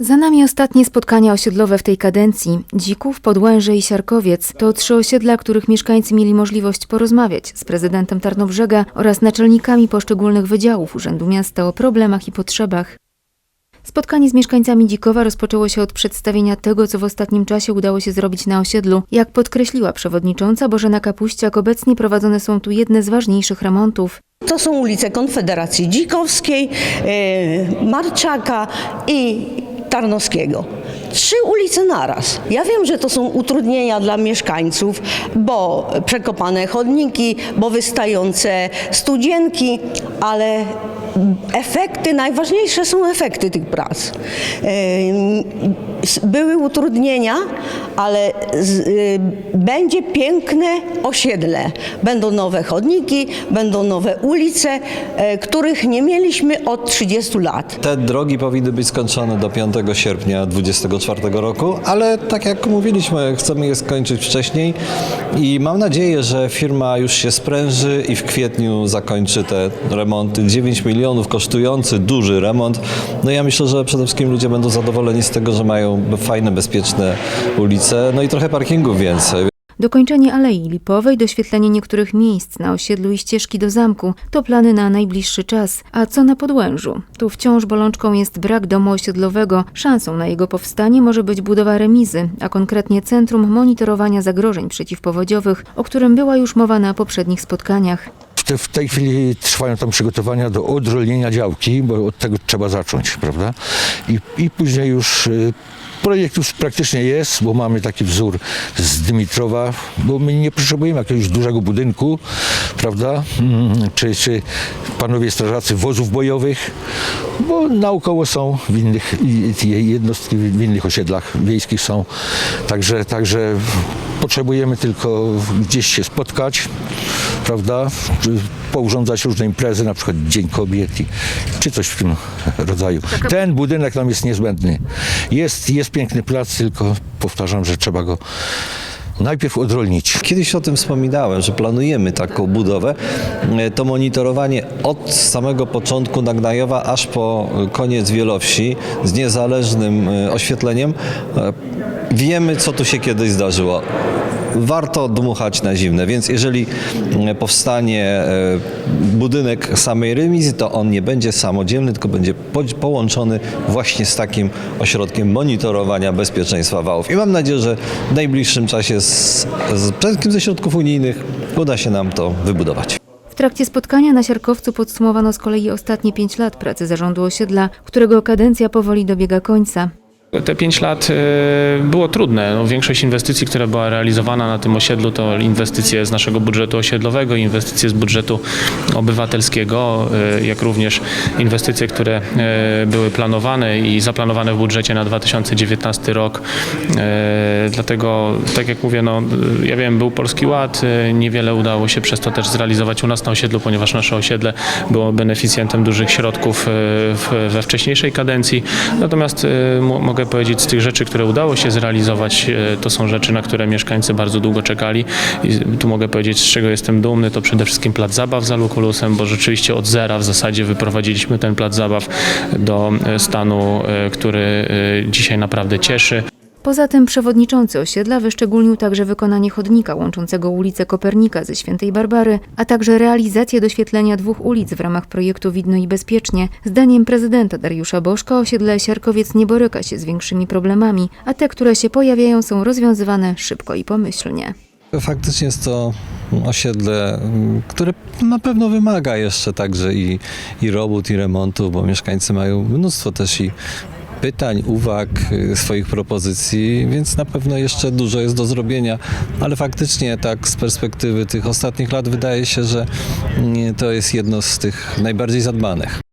Za nami ostatnie spotkania osiedlowe w tej kadencji. Dzików, Podłęże i Siarkowiec to trzy osiedla, których mieszkańcy mieli możliwość porozmawiać z prezydentem Tarnobrzega oraz naczelnikami poszczególnych wydziałów Urzędu Miasta o problemach i potrzebach. Spotkanie z mieszkańcami Dzikowa rozpoczęło się od przedstawienia tego, co w ostatnim czasie udało się zrobić na osiedlu. Jak podkreśliła przewodnicząca Bożena Kapuściak, obecnie prowadzone są tu jedne z ważniejszych remontów. To są ulice Konfederacji Dzikowskiej, e, Marczaka i Tarnowskiego. Trzy ulice naraz. Ja wiem, że to są utrudnienia dla mieszkańców, bo przekopane chodniki, bo wystające studzienki, ale efekty, najważniejsze są efekty tych prac. Były utrudnienia, ale z, y, będzie piękne osiedle. Będą nowe chodniki, będą nowe ulice, e, których nie mieliśmy od 30 lat. Te drogi powinny być skończone do 5 sierpnia 2024 roku, ale tak jak mówiliśmy, chcemy je skończyć wcześniej i mam nadzieję, że firma już się spręży i w kwietniu zakończy te remonty. 9 milionów kosztujący duży remont. No ja myślę, że przede wszystkim ludzie będą zadowoleni z tego, że mają fajne, bezpieczne ulice, no i trochę parkingów więcej. Dokończenie Alei Lipowej, doświetlenie niektórych miejsc na osiedlu i ścieżki do zamku to plany na najbliższy czas. A co na Podłężu? Tu wciąż bolączką jest brak domu osiedlowego. Szansą na jego powstanie może być budowa remizy, a konkretnie Centrum Monitorowania Zagrożeń Przeciwpowodziowych, o którym była już mowa na poprzednich spotkaniach. Te, w tej chwili trwają tam przygotowania do odrolnienia działki, bo od tego trzeba zacząć, prawda? I, i później już y, projekt już praktycznie jest, bo mamy taki wzór z Dymitrowa, bo my nie potrzebujemy jakiegoś dużego budynku, prawda? Mm, Czy, czy panowie strażacy wozów bojowych, bo naokoło są w innych jednostki w innych osiedlach wiejskich są. Także, także potrzebujemy tylko gdzieś się spotkać, prawda? Pourządzać różne imprezy, na przykład Dzień Kobiet, i- czy coś w tym rodzaju. Ten budynek nam jest niezbędny. Jest, jest piękny plac, tylko powtarzam, że trzeba go najpierw odrolnić. Kiedyś o tym wspominałem, że planujemy taką budowę. E, To monitorowanie od samego początku Nagnajowa aż po koniec Wielowsi z niezależnym e, oświetleniem. E, Wiemy, co tu się kiedyś zdarzyło. Warto dmuchać na zimne, więc jeżeli e, powstanie e, budynek samej remizy, to on nie będzie samodzielny, tylko będzie po- połączony właśnie z takim ośrodkiem monitorowania bezpieczeństwa wałów. I mam nadzieję, że w najbliższym czasie z, z, przede wszystkim ze środków unijnych uda się nam to wybudować. W trakcie spotkania na Siarkowcu podsumowano z kolei ostatnie pięć lat pracy zarządu osiedla, którego kadencja powoli dobiega końca. Te pięć lat e, było trudne. No, większość inwestycji, która była realizowana na tym osiedlu, to inwestycje z naszego budżetu osiedlowego, inwestycje z budżetu obywatelskiego, e, jak również inwestycje, które e, były planowane i zaplanowane w budżecie na 2019 rok. Dlatego, tak jak mówię, no, ja wiem, był Polski Ład, niewiele udało się przez to też zrealizować u nas na osiedlu, ponieważ nasze osiedle było beneficjentem dużych środków we wcześniejszej kadencji. Natomiast e, mo- mogę powiedzieć, z tych rzeczy, które udało się zrealizować, e, to są rzeczy, na które mieszkańcy bardzo długo czekali. I tu mogę powiedzieć, z czego jestem dumny, to przede wszystkim plac zabaw za Lukulusem, bo rzeczywiście od zera w zasadzie wyprowadziliśmy ten plac zabaw do e, stanu, e, który dzisiaj naprawdę cieszy. Poza tym przewodniczący osiedla wyszczególnił także wykonanie chodnika łączącego ulicę Kopernika ze Świętej Barbary, a także realizację doświetlenia dwóch ulic w ramach projektu Widno i Bezpiecznie. Zdaniem prezydenta Dariusza Bożka osiedle Siarkowiec nie boryka się z większymi problemami, a te, które się pojawiają są rozwiązywane szybko i pomyślnie. Faktycznie jest to osiedle, które na pewno wymaga jeszcze także i, i robót, i remontu, bo mieszkańcy mają mnóstwo też i pytań, uwag, y, swoich propozycji, więc na pewno jeszcze dużo jest do zrobienia, ale faktycznie tak z perspektywy tych ostatnich lat wydaje się, że mm, to jest jedno z tych najbardziej zadbanych.